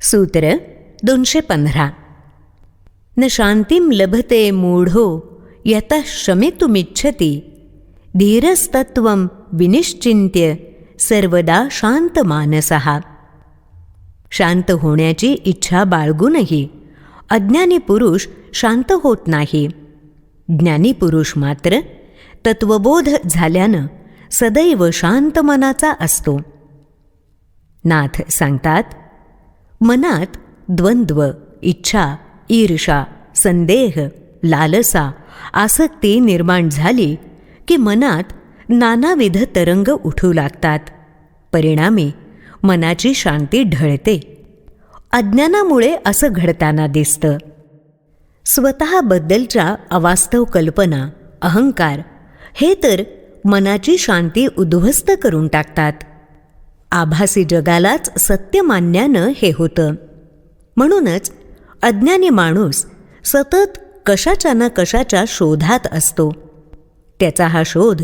सूत्र दोनशे पंधरा. न शांतीम लभते मूढो यतः शमितुमिच्छति. धीरस्तत्वं विनिश्चिन्त्य सर्वदा शांतमानसः शांत होण्याची इच्छा बाळगूनही अज्ञानी पुरुष शांत होत नाही. ज्ञानी पुरुष मात्र तत्वबोध झाल्यानं सदैव शांत मनाचा असतो. नाथ सांगतात मनात द्वंद्व इच्छा ईर्षा संदेह लालसा आसक्ती निर्माण झाली की मनात नानाविध तरंग उठू लागतात. परिणामी मनाची शांती ढळते. अज्ञानामुळे असं घडताना दिसतं. स्वतःबद्दलच्या अवास्तव कल्पना अहंकार हे तर मनाची शांती उद्ध्वस्त करून टाकतात. आभासी जगालाच सत्य मानण्यानं हे होतं. म्हणूनच अज्ञानी माणूस सतत कशाच्या ना कशाच्या शोधात असतो. त्याचा हा शोध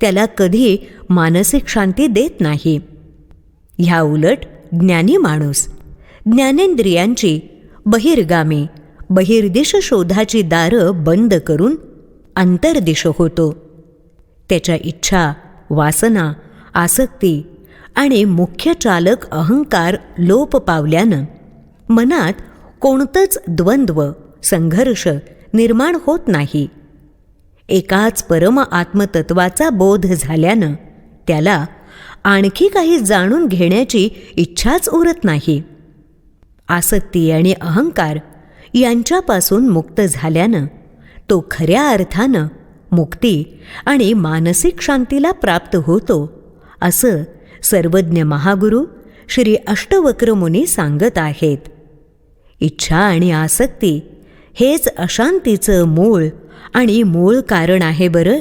त्याला कधी मानसिक शांती देत नाही. ह्या उलट ज्ञानी माणूस ज्ञानेंद्रियांची बहिर्गामी बहिर्दिश शोधाची दारं बंद करून अंतर्दिश होतो. त्याच्या इच्छा वासना आसक्ती आणि मुख्य चालक अहंकार लोप पावल्यानं मनात कोणतंच द्वंद्व संघर्ष निर्माण होत नाही. एकाच परम आत्मतत्वाचा बोध झाल्यानं त्याला आणखी काही जाणून घेण्याची इच्छाच उरत नाही. आसक्ती आणि अहंकार यांच्यापासून मुक्त झाल्यानं तो खऱ्या अर्थानं मुक्ती आणि मानसिक शांतीला प्राप्त होतो असं सर्वज्ञ महागुरु श्री अष्टवक्रमुनी सांगत आहेत. इच्छा आणि आसक्ती हेच अशांतीचं मूळ आणि मूळ कारण आहे बरं.